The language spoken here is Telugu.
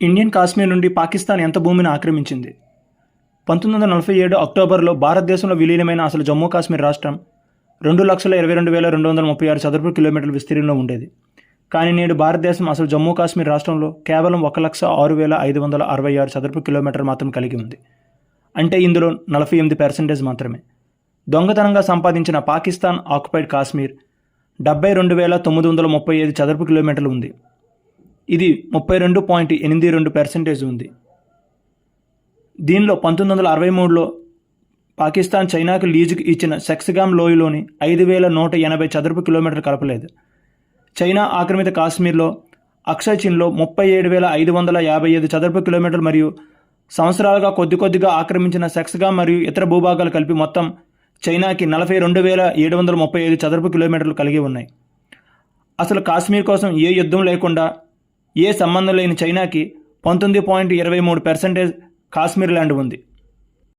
ఇండియన్ కాశ్మీర్ నుండి పాకిస్తాన్ ఎంత భూమిని ఆక్రమించింది? పంతొమ్మిది వందల నలభై ఏడు అక్టోబర్లో భారతదేశంలో విలీనమైన అసలు జమ్మూ కాశ్మీర్ రాష్ట్రం రెండు లక్షల ఇరవై రెండు వేల రెండు వందల ముప్పై ఆరు చదరపు కిలోమీటర్ల విస్తీర్ణంలో ఉండేది. కానీ నేడు భారతదేశం అసలు జమ్మూ కాశ్మీర్ రాష్ట్రంలో కేవలం ఒక లక్ష ఆరు వేల ఐదు వందల అరవై ఆరు చదరపు కిలోమీటర్ మాత్రం కలిగి ఉంది. అంటే ఇందులో నలభై ఎనిమిది పర్సెంటేజ్ మాత్రమే. దొంగతనంగా సంపాదించిన పాకిస్తాన్ ఆక్యుపైడ్ కాశ్మీర్ డెబ్బై రెండు వేల తొమ్మిది వందల ముప్పై ఐదు చదరపు కిలోమీటర్లు ఉంది. ఇది ముప్పై రెండు పాయింట్ ఎనిమిది రెండు పర్సెంటేజ్ ఉంది. దీనిలో పంతొమ్మిది వందల అరవై మూడులో పాకిస్తాన్ చైనాకు లీజుకు ఇచ్చిన సెక్స్గామ్ లోయలోని ఐదు వేల నూట ఎనభై చదరపు కిలోమీటర్లు కలపలేదు. చైనా ఆక్రమిత కాశ్మీర్లో అక్షయ్ చిన్లో ముప్పై ఏడు వేల ఐదు వందల యాభై ఐదు చదరపు కిలోమీటర్లు మరియు సంవత్సరాలుగా కొద్ది కొద్దిగా ఆక్రమించిన సెక్స్గామ్ మరియు ఇతర భూభాగాలు కలిపి మొత్తం చైనాకి నలభై రెండు వేల ఏడు వందల ముప్పై ఐదు చదరపు కిలోమీటర్లు కలిగి ఉన్నాయి. అసలు కాశ్మీర్ కోసం ఏ యుద్ధం లేకుండా ఏ సంబంధం లేని చైనాకి పంతొమ్మిది పాయింట్ ఇరవై మూడు పర్సెంటేజ్ కాశ్మీర్ ల్యాండ్ ఉంది.